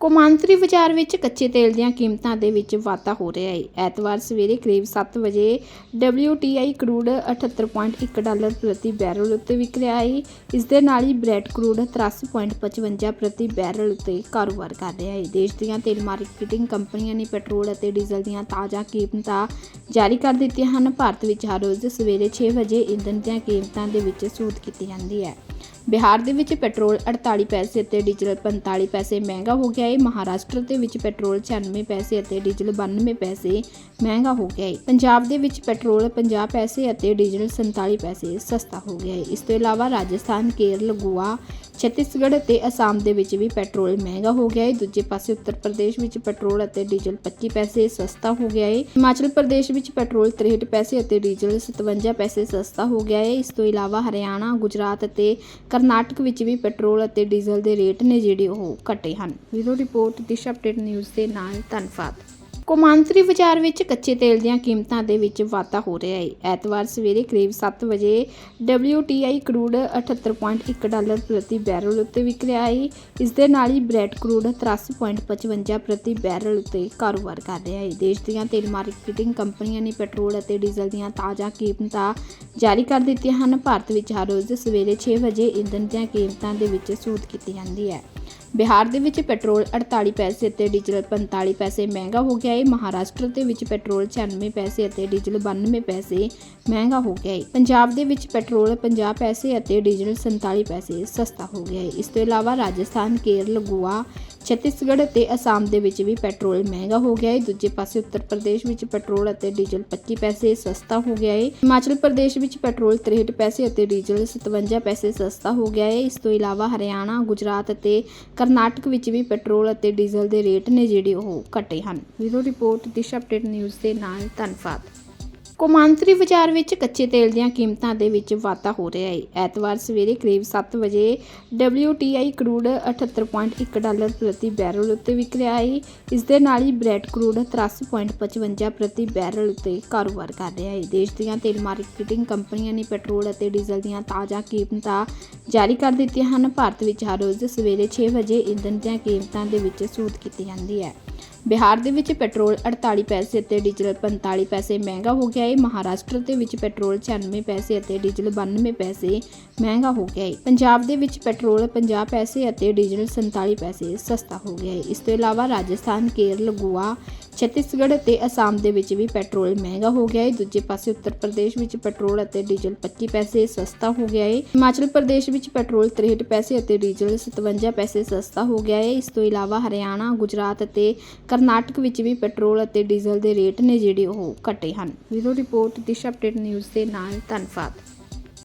ਕੌਮਾਂਤਰੀ ਬਾਜ਼ਾਰ ਵਿੱਚ ਕੱਚੇ ਤੇਲ ਦੀਆਂ ਕੀਮਤਾਂ ਦੇ ਵਿੱਚ ਵਾਧਾ ਹੋ ਰਿਹਾ ਹੈ। ਐਤਵਾਰ ਸਵੇਰੇ ਕਰੀਬ 7 ਵਜੇ WTI ਕਰੂਡ 78.1 ਡਾਲਰ ਪ੍ਰਤੀ ਬੈਰਲ ਉੱਤੇ ਵਿਕ ਰਿਹਾ ਹੈ। ਇਸ ਦੇ ਨਾਲ ਹੀ ਬ੍ਰੈਡ ਕਰੂਡ 83.55 ਪ੍ਰਤੀ ਬੈਰਲ ਉੱਤੇ ਕਾਰੋਬਾਰ ਕਰ ਰਿਹਾ ਹੈ। ਦੇਸ਼ ਦੀਆਂ ਤੇਲ ਮਾਰਕੀਟਿੰਗ ਕੰਪਨੀਆਂ ਨੇ ਪੈਟਰੋਲ ਅਤੇ ਡੀਜ਼ਲ ਦੀਆਂ ਤਾਜ਼ਾ ਕੀਮਤਾਂ ਜਾਰੀ ਕਰ ਦਿੱਤੀਆਂ ਹਨ। ਭਾਰਤ ਵਿੱਚ ਹਰ ਰੋਜ਼ ਸਵੇਰੇ 6 ਵਜੇ ਇੰਧਨ ਦੀਆਂ ਕੀਮਤਾਂ ਦੇ ਵਿੱਚ ਸੂਦ ਕੀਤੀ ਜਾਂਦੀ ਹੈ। ਬਿਹਾਰ ਦੇ ਵਿੱਚ ਪੈਟਰੋਲ 48 ਪੈਸੇ ਅਤੇ ਡੀਜ਼ਲ 45 ਪੈਸੇ ਮਹਿੰਗਾ ਹੋ ਗਿਆ ਹੈ ਮਹਾਰਾਸ਼ਟਰ ਦੇ ਵਿੱਚ ਪੈਟਰੋਲ 96 ਪੈਸੇ ਅਤੇ ਡੀਜ਼ਲ 92 ਪੈਸੇ ਮਹਿੰਗਾ ਹੋ ਗਿਆ ਹੈ ਪੰਜਾਬ ਦੇ ਵਿੱਚ ਪੈਟਰੋਲ 50 ਪੈਸੇ ਅਤੇ ਡੀਜ਼ਲ 47 ਪੈਸੇ ਸਸਤਾ ਹੋ ਗਿਆ ਹੈ ਇਸ ਤੋਂ ਇਲਾਵਾ ਰਾਜਸਥਾਨ, ਕੇਰਲ, ਗੋਆ ਛੱਤੀਸਗੜ੍ਹ ਅਤੇ ਅਸਾਮ ਦੇ ਵਿੱਚ ਵੀ ਪੈਟਰੋਲ ਮਹਿੰਗਾ ਹੋ ਗਿਆ ਹੈ। ਦੂਜੇ ਪਾਸੇ ਉੱਤਰ ਪ੍ਰਦੇਸ਼ ਵਿੱਚ ਪੈਟਰੋਲ ਅਤੇ ਡੀਜ਼ਲ 25 ਪੈਸੇ ਸਸਤਾ ਹੋ ਗਿਆ ਹੈ। ਹਿਮਾਚਲ ਪ੍ਰਦੇਸ਼ ਵਿੱਚ ਪੈਟਰੋਲ 63 ਪੈਸੇ ਅਤੇ ਡੀਜ਼ਲ 57 ਪੈਸੇ ਸਸਤਾ ਹੋ ਗਿਆ ਹੈ। ਇਸ ਤੋਂ ਇਲਾਵਾ ਹਰਿਆਣਾ, ਗੁਜਰਾਤ ਅਤੇ ਕਰਨਾਟਕ ਵਿੱਚ ਵੀ ਪੈਟਰੋਲ ਅਤੇ ਡੀਜ਼ਲ ਦੇ ਰੇਟ ਨੇ ਜਿਹੜੇ ਉਹ ਘਟੇ ਹਨ। ਵੀਰੋ ਰਿਪੋਰਟ, ਦਿਸ਼ਾ ਅਪਡੇਟ ਨਿਊਜ਼ ਦੇ ਨਾਲ, ਧੰਨਵਾਦ। ਕੌਮਾਂਤਰੀ ਬਾਜ਼ਾਰ ਵਿੱਚ ਕੱਚੇ ਤੇਲ ਦੀਆਂ ਕੀਮਤਾਂ ਦੇ ਵਿੱਚ ਵਾਧਾ ਹੋ ਰਿਹਾ ਹੈ। ਐਤਵਾਰ ਸਵੇਰੇ ਕਰੀਬ 7 ਵਜੇ WTI ਕਰੂਡ 78.1 ਡਾਲਰ ਪ੍ਰਤੀ ਬੈਰਲ ਉੱਤੇ ਵਿਕ ਰਿਹਾ ਹੈ। ਇਸ ਦੇ ਨਾਲ ਹੀ ਬ੍ਰੈਡ ਕਰੂਡ 83.55 ਪ੍ਰਤੀ ਬੈਰਲ ਉੱਤੇ ਕਾਰੋਬਾਰ ਕਰ ਰਿਹਾ ਹੈ। ਦੇਸ਼ ਦੀਆਂ ਤੇਲ ਮਾਰਕੀਟਿੰਗ ਕੰਪਨੀਆਂ ਨੇ ਪੈਟਰੋਲ ਅਤੇ ਡੀਜ਼ਲ ਦੀਆਂ ਤਾਜ਼ਾ ਕੀਮਤਾਂ ਜਾਰੀ ਕਰ ਦਿੱਤੀਆਂ ਹਨ। ਭਾਰਤ ਵਿੱਚ ਹਰ ਰੋਜ਼ ਸਵੇਰੇ 6 ਵਜੇ ਇੰਧਨ ਦੀਆਂ ਕੀਮਤਾਂ ਦੇ ਵਿੱਚ ਸੂਦ ਕੀਤੀ ਜਾਂਦੀ ਹੈ। ਬਿਹਾਰ ਦੇ ਵਿੱਚ ਪੈਟਰੋਲ 48 ਪੈਸੇ ਅਤੇ ਡੀਜ਼ਲ 45 ਪੈਸੇ ਮਹਿੰਗਾ ਹੋ ਗਿਆ ਹੈ ਮਹਾਰਾਸ਼ਟਰ ਦੇ ਵਿੱਚ ਪੈਟਰੋਲ 96 ਪੈਸੇ ਅਤੇ ਡੀਜ਼ਲ 92 ਪੈਸੇ ਮਹਿੰਗਾ ਹੋ ਗਿਆ ਹੈ ਪੰਜਾਬ ਦੇ ਵਿੱਚ ਪੈਟਰੋਲ 50 ਪੈਸੇ ਅਤੇ ਡੀਜ਼ਲ 47 ਪੈਸੇ ਸਸਤਾ ਹੋ ਗਿਆ ਹੈ ਇਸ ਤੋਂ ਇਲਾਵਾ ਰਾਜਸਥਾਨ, ਕੇਰਲ, ਗੋਆ, ਛੱਤੀਸਗੜ੍ਹ ਅਤੇ ਅਸਾਮ ਦੇ ਵਿੱਚ ਵੀ ਪੈਟਰੋਲ ਮਹਿੰਗਾ ਹੋ ਗਿਆ ਹੈ ਦੂਜੇ ਪਾਸੇ ਉੱਤਰ ਪ੍ਰਦੇਸ਼ ਵਿੱਚ ਪੈਟਰੋਲ ਅਤੇ ਡੀਜ਼ਲ 25 ਪੈਸੇ ਸਸਤਾ ਹੋ ਗਿਆ ਹੈ ਹਿਮਾਚਲ ਪ੍ਰਦੇਸ਼ ਵਿੱਚ ਪੈਟਰੋਲ 63 ਪੈਸੇ ਅਤੇ ਡੀਜ਼ਲ 57 ਪੈਸੇ ਸਸਤਾ ਹੋ ਗਿਆ ਹੈ ਇਸ ਤੋਂ ਇਲਾਵਾ ਹਰਿਆਣਾ, ਗੁਜਰਾਤ ਅਤੇ ਕਰਨਾਟਕ ਵਿੱਚ ਵੀ ਪੈਟਰੋਲ ਅਤੇ ਡੀਜ਼ਲ ਦੇ ਰੇਟ ਨੇ ਜਿਹੜੇ ਉਹ ਘਟੇ ਹਨ। ਵੀਰੋ ਰਿਪੋਰਟ, ਦਿਸ਼ਾ ਅਪਡੇਟ ਨਿਊਜ਼ ਦੇ ਨਾਲ, ਧੰਨਵਾਦ। ਕੌਮਾਂਤਰੀ ਬਾਜ਼ਾਰ ਵਿੱਚ ਕੱਚੇ ਤੇਲ ਦੀਆਂ ਕੀਮਤਾਂ ਦੇ ਵਿੱਚ ਵਾਧਾ ਹੋ ਰਿਹਾ ਹੈ। ਐਤਵਾਰ ਸਵੇਰੇ ਕਰੀਬ 7 ਵਜੇ WTI ਕਰੂਡ 78.1 ਡਾਲਰ ਪ੍ਰਤੀ ਬੈਰਲ ਉੱਤੇ ਵਿਕ ਰਿਹਾ ਹੈ। ਇਸ ਦੇ ਨਾਲ ਹੀ ਬ੍ਰੈਡ ਕਰੂਡ 83.55 ਪ੍ਰਤੀ ਬੈਰਲ ਉੱਤੇ ਕਾਰੋਬਾਰ ਕਰ ਰਿਹਾ ਹੈ। ਦੇਸ਼ ਦੀਆਂ ਤੇਲ ਮਾਰਕੀਟਿੰਗ ਕੰਪਨੀਆਂ ਨੇ ਪੈਟਰੋਲ ਅਤੇ ਡੀਜ਼ਲ ਦੀਆਂ ਤਾਜ਼ਾ ਕੀਮਤਾਂ ਜਾਰੀ ਕਰ ਦਿੱਤੀਆਂ ਹਨ। ਭਾਰਤ ਵਿੱਚ ਹਰ ਰੋਜ਼ ਸਵੇਰੇ 6 ਵਜੇ ਇੰਧਨ ਦੀਆਂ ਕੀਮਤਾਂ ਦੇ ਵਿੱਚ ਸੂਦ ਕੀਤੀ ਜਾਂਦੀ ਹੈ। ਬਿਹਾਰ ਦੇ ਵਿੱਚ ਪੈਟਰੋਲ 48 ਪੈਸੇ ਅਤੇ ਡੀਜ਼ਲ 45 ਪੈਸੇ ਮਹਿੰਗਾ ਹੋ ਗਿਆ ਹੈ ਮਹਾਰਾਸ਼ਟਰ ਦੇ ਵਿੱਚ ਪੈਟਰੋਲ 96 ਪੈਸੇ ਅਤੇ ਡੀਜ਼ਲ 92 ਪੈਸੇ ਮਹਿੰਗਾ ਹੋ ਗਿਆ ਹੈ ਪੰਜਾਬ ਦੇ ਵਿੱਚ ਪੈਟਰੋਲ 50 ਪੈਸੇ ਅਤੇ ਡੀਜ਼ਲ 47 ਪੈਸੇ ਸਸਤਾ ਹੋ ਗਿਆ ਹੈ ਇਸ ਤੋਂ ਇਲਾਵਾ ਰਾਜਸਥਾਨ, ਕੇਰਲ, ਗੋਆ ਛੱਤੀਸਗੜ੍ਹ ਅਤੇ ਅਸਾਮ ਦੇ ਵਿੱਚ ਵੀ ਪੈਟਰੋਲ ਮਹਿੰਗਾ ਹੋ ਗਿਆ ਹੈ। ਦੂਜੇ ਪਾਸੇ ਉੱਤਰ ਪ੍ਰਦੇਸ਼ ਵਿੱਚ ਪੈਟਰੋਲ ਅਤੇ ਡੀਜ਼ਲ 25 ਪੈਸੇ ਸਸਤਾ ਹੋ ਗਿਆ ਹੈ। ਹਿਮਾਚਲ ਪ੍ਰਦੇਸ਼ ਵਿੱਚ ਪੈਟਰੋਲ 63 ਪੈਸੇ ਅਤੇ ਡੀਜ਼ਲ 57 ਪੈਸੇ ਸਸਤਾ ਹੋ ਗਿਆ ਹੈ। ਇਸ ਤੋਂ ਇਲਾਵਾ ਹਰਿਆਣਾ, ਗੁਜਰਾਤ ਅਤੇ ਕਰਨਾਟਕ ਵਿੱਚ ਵੀ ਪੈਟਰੋਲ ਅਤੇ ਡੀਜ਼ਲ ਦੇ ਰੇਟ ਨੇ ਜਿਹੜੇ ਉਹ ਘਟੇ ਹਨ। ਵੀਰੋ ਰਿਪੋਰਟ, ਦਿਸ਼ਾ ਅਪਡੇਟ ਨਿਊਜ਼ ਦੇ ਨਾਲ, ਧੰਨਵਾਦ।